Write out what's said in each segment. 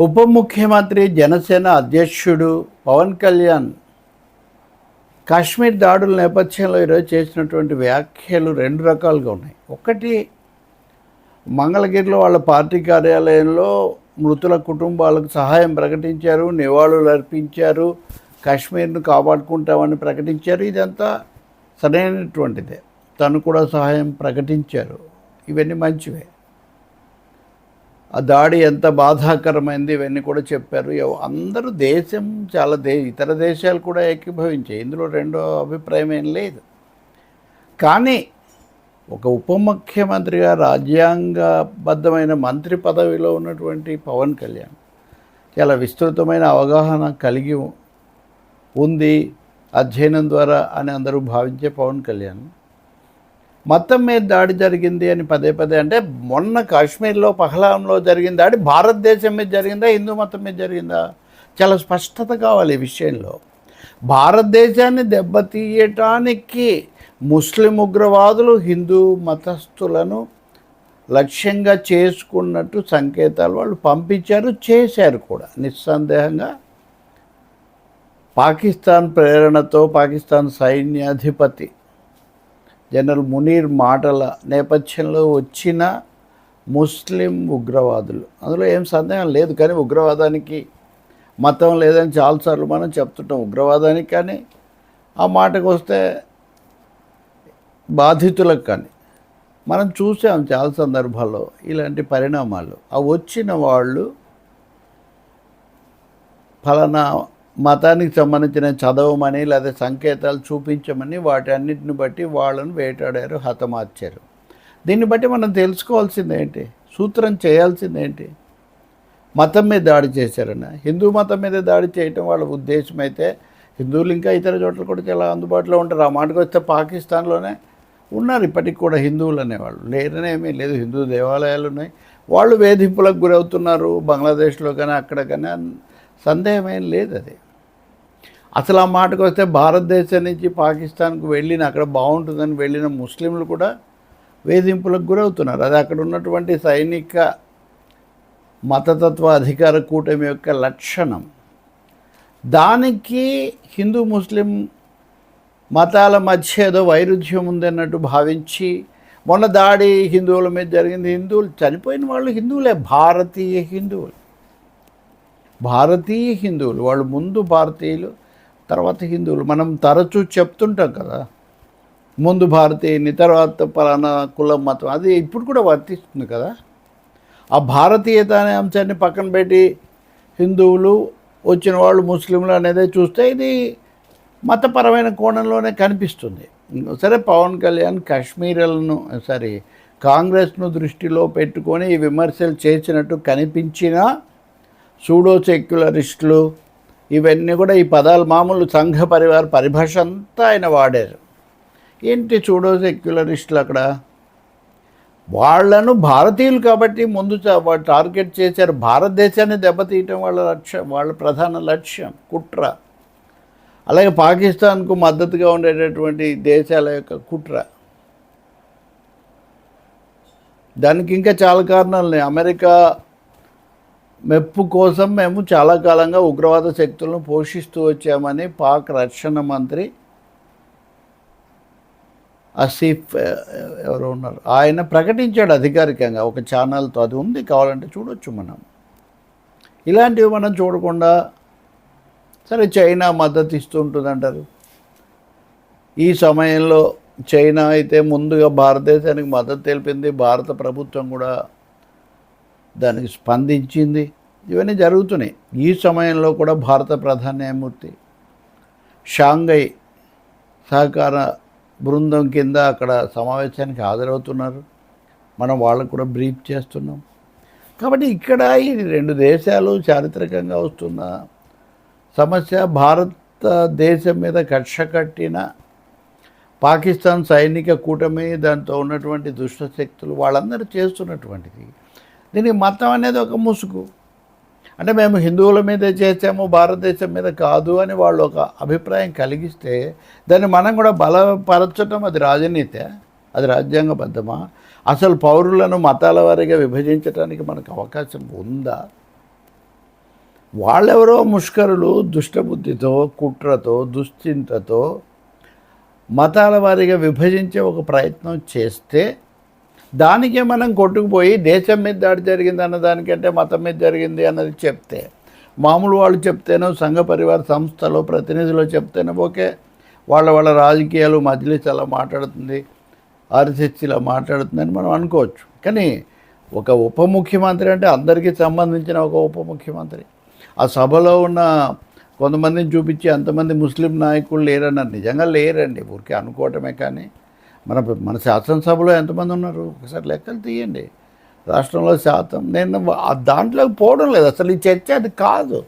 ఉప ముఖ్యమంత్రి జనసేన అధ్యక్షుడు పవన్ కళ్యాణ్ కాశ్మీర్ దాడుల నేపథ్యంలో ఈరోజు చేసినటువంటి వ్యాఖ్యలు రెండు రకాలుగా ఉన్నాయి. ఒకటి మంగళగిరిలో వాళ్ళ పార్టీ కార్యాలయంలో మృతుల కుటుంబాలకు సహాయం ప్రకటించారు నివాళులు అర్పించారు కాశ్మీర్ను కాపాడుకుంటామని ప్రకటించారు. ఇదంతా సరైనటువంటిదే. తను కూడా సహాయం ప్రకటించారు. ఇవన్నీ మంచివే. ఆ దాడి ఎంత బాధాకరమైంది ఇవన్నీ కూడా చెప్పారు. అందరూ దేశం చాలా దే ఇతర దేశాలు కూడా ఏకీభవించాయి. ఇందులో రెండో అభిప్రాయం ఏం లేదు. కానీ ఒక ఉప ముఖ్యమంత్రిగా రాజ్యాంగబద్ధమైన మంత్రి పదవిలో ఉన్నటువంటి పవన్ కళ్యాణ్ చాలా విస్తృతమైన అవగాహన కలిగి ఉంది అధ్యయనం ద్వారా అని అందరూ భావించే పవన్ కళ్యాణ్. మొత్తం మీద దాడి జరిగింది అని పదే పదే అంటే మొన్న కాశ్మీర్లో పహలాంలో జరిగిన దాడి భారతదేశం మీద జరిగిందా హిందూ మతం మీద జరిగిందా? చాలా స్పష్టత కావాలి ఈ విషయంలో. భారతదేశాన్ని దెబ్బతీయటానికి ముస్లిం ఉగ్రవాదులు హిందూ మతస్థులను లక్ష్యంగా చేసుకున్నట్టు సంకేతాలు వాళ్ళు పంపించారు చేశారు కూడా. నిస్సందేహంగా పాకిస్తాన్ ప్రేరణతో పాకిస్తాన్ సైన్యాధిపతి జనరల్ మునీర్ మాటల నేపథ్యంలో వచ్చిన ముస్లిం ఉగ్రవాదులు. అందులో ఏం సందేహం లేదు కానీ ఉగ్రవాదానికి మతం లేదని చాలాసార్లు మనం చెప్తుంటాం. ఉగ్రవాదానికి కానీ ఆ మాటకు వస్తే బాధితులకు కానీ. మనం చూసాం చాలా సందర్భాల్లో ఇలాంటి పరిణామాలు. ఆ వచ్చిన వాళ్ళు ఫలానా మతానికి సంబంధించిన చదవమని లేదా సంకేతాలు చూపించమని వాటి అన్నిటిని బట్టి వాళ్ళను వేటాడారు హతమార్చారు. దీన్ని బట్టి మనం తెలుసుకోవాల్సిందేంటి సూత్రం చేయాల్సిందేంటి మతం మీద దాడి చేశారన్న హిందూ మతం మీద దాడి చేయటం వాళ్ళ ఉద్దేశం అయితే హిందువులు ఇంకా ఇతర చోట్ల కూడా చాలా అందుబాటులో ఉంటారు. ఆ మాటకు వస్తే పాకిస్తాన్లోనే ఉన్నారు. ఇప్పటికి కూడా హిందువులు అనేవాళ్ళు. లేరనేమీ లేదు. హిందూ దేవాలయాలు ఉన్నాయి. వాళ్ళు వేధింపులకు గురవుతున్నారు. బంగ్లాదేశ్లో కానీ అక్కడ కానీ సందేహమేం లేదు అది. అసలు ఆ మాటకు వస్తే భారతదేశం నుంచి పాకిస్తాన్కు వెళ్ళిన అక్కడ బాగుంటుందని వెళ్ళిన ముస్లింలు కూడా వేధింపులకు గురవుతున్నారు. అది అక్కడ ఉన్నటువంటి సైనిక మతతత్వ అధికార కూటమి యొక్క లక్షణం. దానికి హిందూ ముస్లిం మతాల మధ్య ఏదో వైరుధ్యం ఉందన్నట్టు భావించి మొన్న దాడి హిందువుల మీద జరిగింది. హిందువులు చనిపోయిన వాళ్ళు హిందువులే భారతీయ హిందువులు. భారతీయ హిందువులు వాళ్ళు ముందు భారతీయులు తర్వాత హిందువులు. మనం తరచూ చెప్తుంటాం కదా ముందు భారతీయుని తర్వాత పలానా కులం మతం అది ఇప్పుడు కూడా వర్తిస్తుంది కదా. ఆ భారతీయత అనే అంశాన్ని పక్కన పెట్టి హిందువులు వచ్చిన వాళ్ళు ముస్లింలు అనేది చూస్తే ఇది మతపరమైన కోణంలోనే కనిపిస్తుంది. సరే పవన్ కళ్యాణ్ కాశ్మీర్లను సారీ కాంగ్రెస్ను దృష్టిలో పెట్టుకొని ఈ విమర్శలు చేసినట్టు కనిపించినా సూడో సెక్యులరిస్టులు ఇవన్నీ కూడా ఈ పదాలు మామూలు సంఘ పరివార పరిభాష అంతా ఆయన వాడారు. ఏంటి చూడో సెక్యులరిస్టులు అక్కడ? వాళ్ళను భారతీయులు కాబట్టి ముందు టార్గెట్ చేశారు. భారతదేశాన్ని దెబ్బతీయటం వాళ్ళ లక్ష్యం వాళ్ళ ప్రధాన లక్ష్యం కుట్ర. అలాగే పాకిస్తాన్కు మద్దతుగా ఉండేటటువంటి దేశాల యొక్క కుట్ర. దానికి ఇంకా చాలా కారణాలు ఉన్నాయి. అమెరికా మెప్పు కోసం మేము చాలా కాలంగా ఉగ్రవాద శక్తులను పోషిస్తూ వచ్చామని పాక్ రక్షణ మంత్రి అసీఫ్ ఎవరో ఉన్నారు. ఆయన ప్రకటించాడు అధికారికంగా ఒక ఛానల్తో. అది ఉంది కావాలంటే చూడొచ్చు మనం. ఇలాంటివి మనం చూడకుండా సరే చైనా మద్దతు ఇస్తూ ఉంటుందంటారు. ఈ సమయంలో చైనా అయితే ముందుగా భారతదేశానికి మద్దతు తెలిపింది. భారత ప్రభుత్వం కూడా దానికి స్పందించింది. ఇవన్నీ జరుగుతున్నాయి. ఈ సమయంలో కూడా భారత ప్రధాన న్యాయమూర్తి షాంఘై సహకార బృందం కింద అక్కడ సమావేశానికి హాజరవుతున్నారు. మనం వాళ్ళకు కూడా బ్రీఫ్ చేస్తున్నాం. కాబట్టి ఇక్కడ ఈ రెండు దేశాలు చారిత్రకంగా వస్తున్న సమస్య భారతదేశం మీద కక్ష కట్టిన పాకిస్తాన్ సైనిక కూటమి దాంతో ఉన్నటువంటి దుష్టశక్తులు వాళ్ళందరూ చేస్తున్నటువంటిది దీనికి మతం అనేది ఒక ముసుగు. అంటే మేము హిందువుల మీదే చేసాము భారతదేశం మీద కాదు అని వాళ్ళు ఒక అభిప్రాయం కలిగిస్తే దాన్ని మనం కూడా బలపరచడం అది రాజనీతే అది రాజ్యాంగబద్ధమా? అసలు పౌరులను మతాల వారీగా విభజించడానికి మనకు అవకాశం ఉందా? వాళ్ళెవరో ముష్కరులు దుష్టబుద్ధితో కుట్రతో దుశ్చింతతో మతాల వారీగా విభజించే ఒక ప్రయత్నం చేస్తే దానికే మనం కొట్టుకుపోయి దేశం మీద దాడి జరిగింది అన్న దానికంటే మతం మీద జరిగింది అన్నది చెప్తే మామూలు వాళ్ళు చెప్తేనో సంఘ పరివార సంస్థలో ప్రతినిధులు చెప్తేనో ఓకే. వాళ్ళ వాళ్ళ రాజకీయాలు మజ్లిస్ అలా మాట్లాడుతుంది ఆర్ఎస్ఎస్ ఇలా మాట్లాడుతుందని మనం అనుకోవచ్చు. కానీ ఒక ఉప ముఖ్యమంత్రి అంటే అందరికీ సంబంధించిన ఒక ఉప ముఖ్యమంత్రి. ఆ సభలో ఉన్న కొంతమందిని చూపించి అంతమంది ముస్లిం నాయకులు లేరన్నారు. నిజంగా లేరండి ఊరికే అనుకోవటమే కానీ. మన మన శాసనసభలో ఎంతమంది ఉన్నారు? ఒకసారి లెక్కలు తీయండి. రాష్ట్రంలో శాతం నేను దాంట్లోకి పోవడం లేదు. అసలు ఈ చర్చ అది కాదు.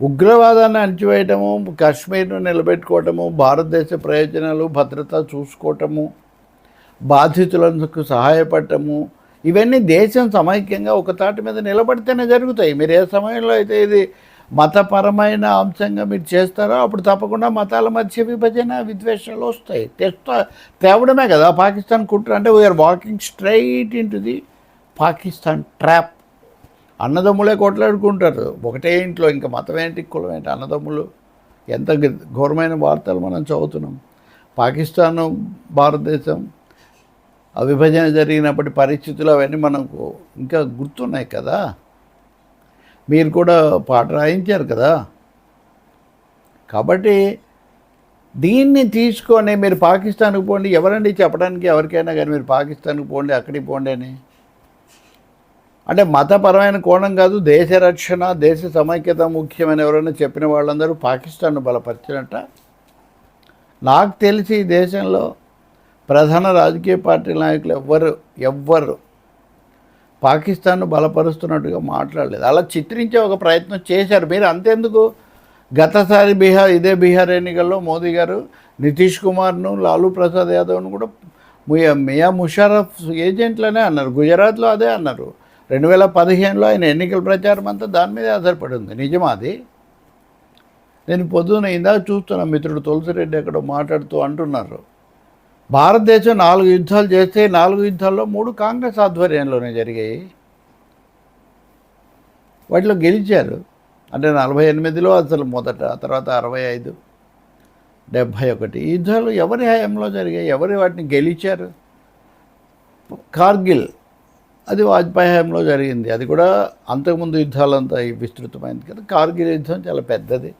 ఉగ్రవాదాన్ని అణచివేయటము కాశ్మీర్ను నిలబెట్టుకోవటము భారతదేశ ప్రయోజనాలు భద్రత చూసుకోవటము బాధితులకు సహాయపడటము ఇవన్నీ దేశం సమైక్యంగా ఒక తాటి మీద నిలబడితేనే జరుగుతాయి. మీరు ఏ సమయంలో అయితే ఇది మతపరమైన అంశంగా మీరు చేస్తారో అప్పుడు తప్పకుండా మతాల మధ్య విభజన విద్వేషాలు వస్తాయి. తెస్తా తేవడమే కదా. పాకిస్తాన్ కుట్ర అంటే we're walking straight in the Pakistan trap అన్నదమ్ములే కొట్లాడుకుంటారు. ఒకటే ఇంట్లో ఇంకా మతం ఏంటి కులం ఏంటి అన్నదమ్ములు? ఎంత ఘోరమైన వార్తలు మనం చదువుతున్నాం. పాకిస్తాను భారతదేశం విభజన జరిగినప్పటి పరిస్థితులు అవన్నీ మనకు ఇంకా గుర్తున్నాయి కదా. మీరు కూడా పాట రాయించారు కదా. కాబట్టి దీన్ని తీసుకొని మీరు పాకిస్తాన్కి పోండి ఎవరండి చెప్పడానికి ఎవరికైనా కానీ మీరు పాకిస్తాన్కి పోండి అక్కడికి పోండి అని. అంటే మతపరమైన కోణం కాదు దేశ రక్షణ దేశ సమైక్యత ముఖ్యమని ఎవరైనా చెప్పిన వాళ్ళందరూ పాకిస్తాన్ను బలపరిచినట్ట. నాకు తెలిసి ఈ దేశంలో ప్రధాన రాజకీయ పార్టీ నాయకులు ఎవ్వరు ఎవ్వరు పాకిస్తాన్ను బలపరుస్తున్నట్టుగా మాట్లాడలేదు. అలా చిత్రించే ఒక ప్రయత్నం చేశారు. మీరు అంతెందుకు? గతసారి బీహార్ ఇదే బీహార్ ఎన్నికల్లో మోదీ గారు నితీష్ కుమార్ను లాలూ ప్రసాద్ యాదవ్ను కూడా మియా మియా ముషారఫ్ ఏజెంట్లనే అన్నారు. గుజరాత్లో అదే అన్నారు. రెండు వేల పదిహేనులో ఆయన ఎన్నికల ప్రచారం అంతా దాని మీదే ఆధారపడి ఉంది. నిజమా అది? నేను పొద్దున ఇందాక చూస్తున్నా మిత్రుడు తులసిరెడ్డి ఎక్కడో మాట్లాడుతూ అంటున్నారు. భారతదేశం నాలుగు యుద్ధాలు చేస్తే నాలుగు యుద్ధాల్లో మూడు కాంగ్రెస్ ఆధ్వర్యంలోనే జరిగాయి. వాటిలో గెలిచారు. అంటే నలభై ఎనిమిదిలో అసలు మొదట తర్వాత అరవై ఐదు డెబ్భై ఒకటి యుద్ధాలు ఎవరి హయాంలో జరిగాయి? ఎవరి వాటిని గెలిచారు? కార్గిల్ అది వాజ్పేయి హయాంలో జరిగింది. అది కూడా అంతకుముందు యుద్ధాలంతా విస్తృతమైంది కదా. కార్గిల్ యుద్ధం చాలా పెద్దది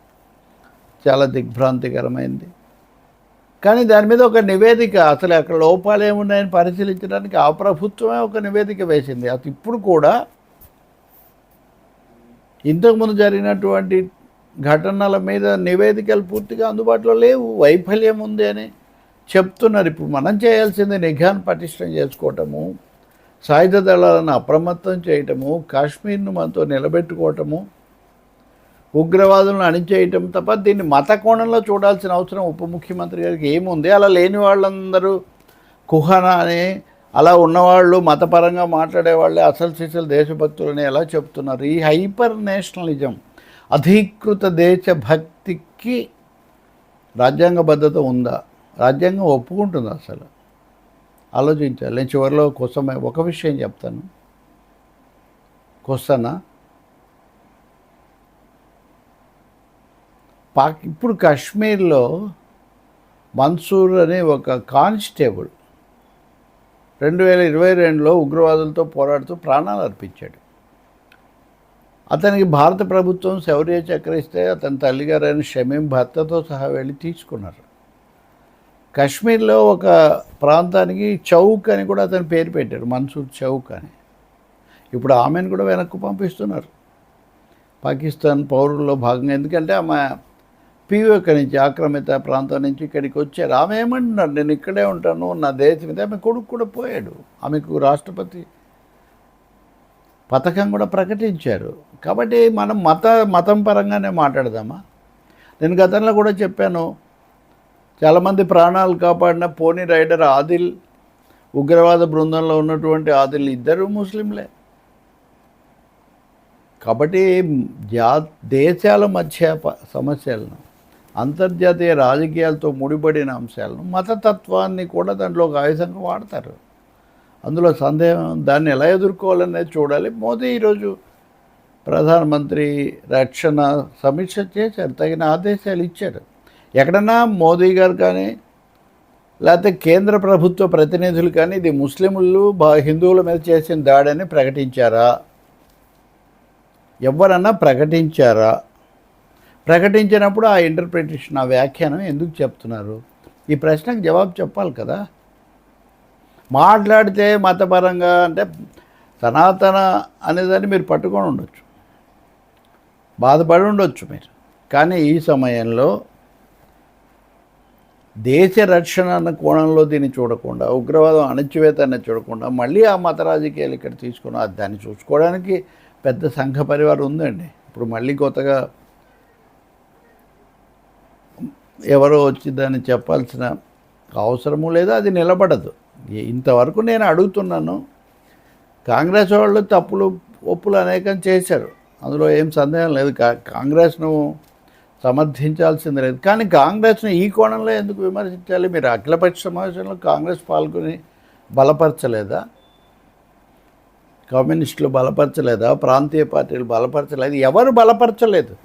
చాలా దిగ్భ్రాంతికరమైంది. కానీ దాని మీద ఒక నివేదిక అసలు అక్కడ లోపాలు ఏమున్నాయని పరిశీలించడానికి ఆ ప్రభుత్వమే ఒక నివేదిక వేసింది. అది ఇప్పుడు కూడా ఇంతకుముందు జరిగినటువంటి ఘటనల మీద నివేదికలు పూర్తిగా అందుబాటులో లేవు. వైఫల్యం ఉంది అని చెప్తున్నారు. ఇప్పుడు మనం చేయాల్సింది నిఘాను పటిష్టం చేసుకోవటము సాయుధ దళాలను అప్రమత్తం చేయటము కాశ్మీర్ను మనతో నిలబెట్టుకోవటము ఉగ్రవాదులను అణిచేయటం తప్ప దీన్ని మత కోణంలో చూడాల్సిన అవసరం ఉప ముఖ్యమంత్రి గారికి ఏముంది? అలా లేని వాళ్ళందరూ కుహన అని అలా ఉన్నవాళ్ళు మతపరంగా మాట్లాడే వాళ్ళే అసలు సిసలు దేశభక్తులని ఎలా చెప్తున్నారు? ఈ హైపర్ నేషనలిజం అధీకృత దేశభక్తికి రాజ్యాంగబద్ధత ఉందా? రాజ్యాంగం ఒప్పుకుంటుంది అసలు? ఆలోచించాలి. నేను చివరిలో కోసమే ఒక విషయం చెప్తాను. కొసనా పాక్ ఇప్పుడు కాశ్మీర్లో మన్సూర్ అనే ఒక కానిస్టేబుల్ రెండు వేల ఇరవై రెండులో ఉగ్రవాదులతో పోరాడుతూ ప్రాణాలు అర్పించాడు. అతనికి భారత ప్రభుత్వం శౌర్య చక్ర ఇస్తే అతని తల్లిగారైన షమీం భర్తతో సహా వెళ్ళి తీసుకున్నారు. కాశ్మీర్లో ఒక ప్రాంతానికి చౌక్ అని కూడా అతని పేరు పెట్టారు మన్సూర్ చౌక్ అని. ఇప్పుడు ఆమెను కూడా వెనక్కు పంపిస్తున్నారు. పాకిస్తాన్ పౌరుల్లో భాగంగా ఎందుకంటే ఆమె పీఓక నుంచి ఆక్రమిత ప్రాంతం నుంచి ఇక్కడికి వచ్చారు. ఆమె ఏమంటున్నారు నేను ఇక్కడే ఉంటాను నా దేశం మీద ఆమె కొడుకు కూడా పోయాడు. ఆమెకు రాష్ట్రపతి పథకం కూడా ప్రకటించారు. కాబట్టి మనం మత మతం పరంగానే మాట్లాడదామా? నేను గతంలో కూడా చెప్పాను చాలామంది ప్రాణాలు కాపాడిన పోనీ రైడర్ ఆదిల్ ఉగ్రవాద బృందంలో ఉన్నటువంటి ఆదిల్ ఇద్దరు ముస్లింలే. కాబట్టి జా దేశాల మధ్య ప- సమస్యలను అంతర్జాతీయ రాజకీయాలతో ముడిపడిన అంశాలను మతతత్వాన్ని కూడా దాంట్లో ఒక ఆయుధంగా వాడతారు. అందులో సందేహం దాన్ని ఎలా ఎదుర్కోవాలనేది చూడాలి. మోదీ ఈరోజు ప్రధానమంత్రి రక్షణ సమీక్ష చేశారు తగిన ఆదేశాలు ఇచ్చారు. ఎక్కడన్నా మోదీ గారు కానీ లేకపోతే కేంద్ర ప్రభుత్వ ప్రతినిధులు కానీ ఇది ముస్లింలు బా హిందువుల మీద చేసిన దాడని ప్రకటించారా? ఎవరన్నా ప్రకటించారా? ప్రకటించినప్పుడు ఆ ఇంటర్ప్రిటేషన్ ఆ వ్యాఖ్యానం ఎందుకు చెప్తున్నారు? ఈ ప్రశ్నకు జవాబు చెప్పాలి కదా. మాట్లాడితే మతపరంగా అంటే సనాతన అనేదాన్ని మీరు పట్టుకొని ఉండొచ్చు. బాధపడి ఉండొచ్చు మీరు. కానీ ఈ సమయంలో దేశ రక్షణ అన్న కోణంలో దీన్ని చూడకుండా ఉగ్రవాదం అణచివేత అన్న చూడకుండా మళ్ళీ ఆ మత రాజకీయాలు ఇక్కడ తీసుకున్న దాన్ని చూసుకోవడానికి పెద్ద సంఘ పరివారం ఉందండి. ఇప్పుడు మళ్ళీ కొత్తగా ఎవరో వచ్చి దాన్ని చెప్పాల్సిన అవసరము లేదా అది నిలబడదు. ఇంతవరకు నేను అడుగుతున్నాను కాంగ్రెస్ వాళ్ళు తప్పులు ఒప్పులు అనేకం చేశారు. అందులో ఏం సందేహం లేదు. కా- కాంగ్రెస్ను సమర్థించాల్సింది లేదు. కానీ కాంగ్రెస్ను ఈ కోణంలో ఎందుకు విమర్శించాలి? మీరు అఖిలపక్ష సమావేశంలో కాంగ్రెస్ పాల్గొని బలపరచలేదా? కమ్యూనిస్టులు బలపరచలేదా? ప్రాంతీయ పార్టీలు బలపరచలేదు. ఎవరు బలపరచలేదు?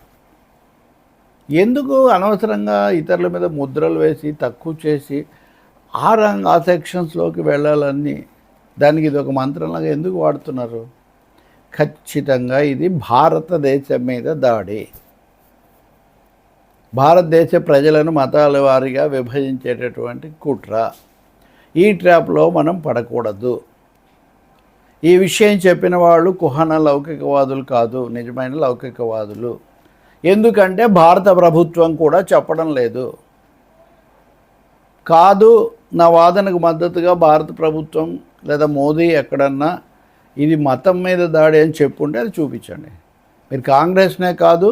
ఎందుకు అనవసరంగా ఇతరుల మీద ముద్రలు వేసి తక్కువ చేసి ఆ రంగ ఆ సెక్షన్స్లోకి వెళ్ళాలని? దానికి ఇది ఒక మంత్రంలాగా ఎందుకు వాడుతున్నారు? ఖచ్చితంగా ఇది భారతదేశం మీద దాడి. భారతదేశ ప్రజలను మతాల వారిగా విభజించేటటువంటి కుట్ర. ఈ ట్రాప్లో మనం పడకూడదు. ఈ విషయం చెప్పిన వాళ్ళు కుహన లౌకికవాదులు కాదు. నిజమైన లౌకికవాదులు. ఎందుకంటే భారత ప్రభుత్వం కూడా చెప్పడం లేదు. కాదు నా వాదనకు మద్దతుగా భారత ప్రభుత్వం లేదా మోదీ ఎక్కడన్నా ఇది మతం మీద దాడి అని చెప్పుంటే అది చూపించండి. మీరు కాంగ్రెస్నే కాదు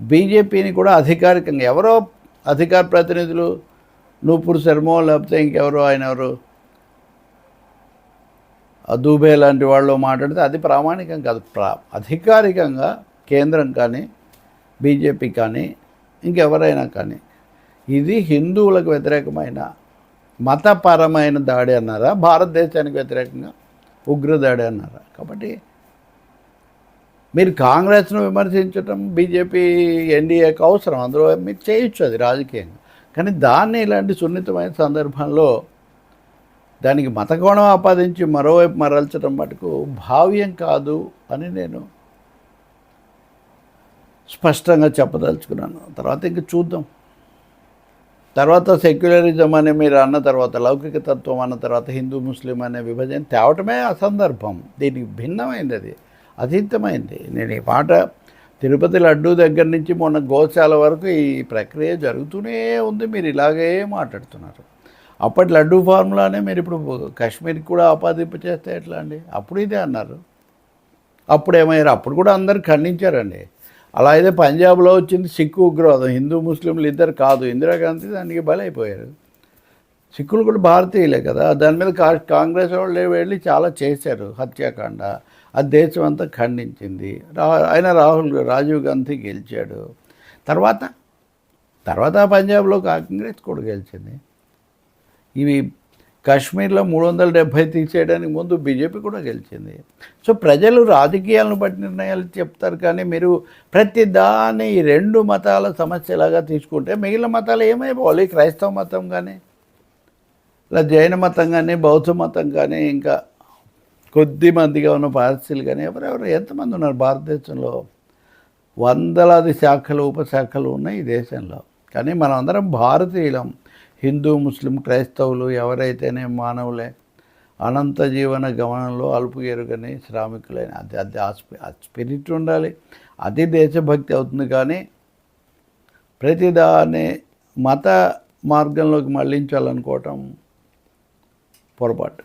బీజేపీని కూడా అధికారికంగా ఎవరో అధికార ప్రతినిధులు నూపూర్ శర్మో లేకపోతే ఇంకెవరో ఆయన ఎవరు దూబే లాంటి వాళ్ళు మాట్లాడితే అది ప్రామాణికం కాదు. ప్రా అధికారికంగా కేంద్రం కానీ బీజేపీ కానీ ఇంకెవరైనా కానీ. ఇది హిందువులకు వ్యతిరేకమైన మతపరమైన దాడి అన్నారా? భారతదేశానికి వ్యతిరేకంగా ఉగ్ర దాడి అన్నారా? కాబట్టి మీరు కాంగ్రెస్ను విమర్శించడం బీజేపీ ఎన్డీఏకి అవసరం. అందులో మీరు చేయొచ్చు అది రాజకీయంగా. కానీ దాన్ని ఇలాంటి సున్నితమైన సందర్భంలో దానికి మతకోణం ఆపాదించి మరోవైపు మరల్చడం మటుకు భావ్యం కాదు అని నేను స్పష్టంగా చెప్పదలుచుకున్నాను. తర్వాత ఇంక చూద్దాం. తర్వాత సెక్యులరిజం అని మీరు అన్న తర్వాత లౌకిక తత్వం అన్న తర్వాత హిందూ ముస్లిం అనే విభజన తేవటమే అసందర్భం. దీనికి భిన్నమైంది అది. అతీతమైంది. నేను ఈ మాట తిరుపతి లడ్డూ దగ్గర నుంచి మొన్న గోశాల వరకు ఈ ప్రక్రియ జరుగుతూనే ఉంది. మీరు ఇలాగే మాట్లాడుతున్నారు. అప్పటి లడ్డూ ఫార్ములానే మీరు ఇప్పుడు కాశ్మీర్కి కూడా ఆపాదింపు చేస్తే ఎట్లా అండి? అప్పుడు ఇదే అన్నారు. అప్పుడు ఏమయ్యారు? అప్పుడు కూడా అందరు ఖండించారండి. అలా అయితే పంజాబ్లో వచ్చింది సిక్కు ఉగ్రవాదం. హిందూ ముస్లింలు ఇద్దరు కాదు. ఇందిరాగాంధీ దానికి బలైపోయారు. సిక్కులు కూడా భారతీయులే కదా. దాని మీద కా కాంగ్రెస్ వాళ్ళు వెళ్ళి చాలా చేశారు హత్యాకాండ. ఆ దేశం అంతా ఖండించింది. రా ఆయన రాహుల్ రాజీవ్ గాంధీ గెలిచాడు. తర్వాత తర్వాత పంజాబ్లో కాంగ్రెస్ కూడా గెలిచింది. ఇవి కాశ్మీర్లో మూడు వందల డెబ్భై తీసేయడానికి ముందు బీజేపీ కూడా గెలిచింది. సో ప్రజలు రాజకీయాలను బట్టి నిర్ణయాలు చెప్తారు కానీ మీరు ప్రతి దాన్ని ఈ రెండు మతాల సమస్యలాగా తీసుకుంటే మిగిలిన మతాలు ఏమైపోవాలి క్రైస్తవ మతం కానీ ఇలా జైన మతం కానీ బౌద్ధ మతం కానీ ఇంకా కొద్ది మందిగా ఉన్న పార్సీలు కానీ ఎవరెవరు ఎంతమంది ఉన్నారు? భారతదేశంలో వందలాది శాఖలు ఉపశాఖలు ఉన్నాయి ఈ దేశంలో. కానీ మనం అందరం భారతీయులం. హిందూ ముస్లిం క్రైస్తవులు ఎవరైతేనే మానవులే అనంత జీవన గమనంలో అలుపు ఎరుగని శ్రామికులైన అది అది ఆ ఆ స్పిరిట్ ఉండాలి అది దేశభక్తి అవుతుంది కానీ ప్రతిదాన్ని మత మార్గంలోకి మళ్ళించాలనుకోవటం పొరపాటు.